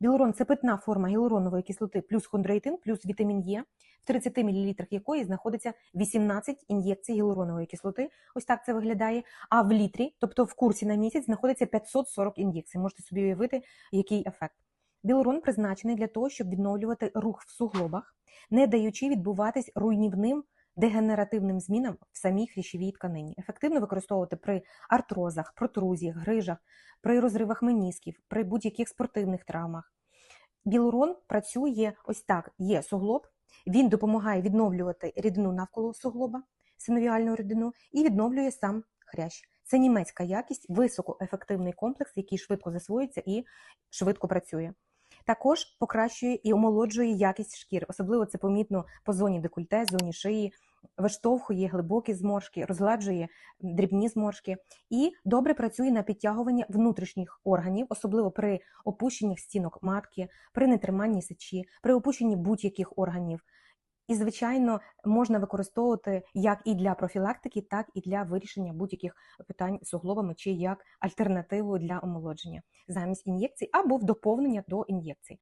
Білурон це питна форма гіалуронової кислоти плюс хондроїтин плюс вітамін Е, в 30 мл якої знаходиться 18 ін'єкцій гіалуронової кислоти. Ось так це виглядає. А в літрі, тобто в курсі на місяць, знаходиться 540 ін'єкцій. Можете собі уявити, який ефект. Білурон призначений для того, щоб відновлювати рух в суглобах, не даючи відбуватись руйнівним дегенеративним змінам в самій хрящовій тканині. Ефективно використовувати при артрозах, протрузіях, грижах, при розривах менісків, при будь-яких спортивних травмах. Білурон працює ось так: є суглоб, він допомагає відновлювати рідину навколо суглоба, синовіальну рідину, і відновлює сам хрящ. Це німецька якість, високоефективний комплекс, який швидко засвоюється і швидко працює. Також покращує і омолоджує якість шкіри, особливо це помітно по зоні декольте, зоні шиї, виштовхує глибокі зморшки, розгладжує дрібні зморшки і добре працює на підтягування внутрішніх органів, особливо при опущенні стінок матки, при нетриманні сечі, при опущенні будь-яких органів. І, звичайно, можна використовувати як і для профілактики, так і для вирішення будь-яких питань з суглобами, чи як альтернативу для омолодження замість ін'єкцій або в доповнення до ін'єкцій.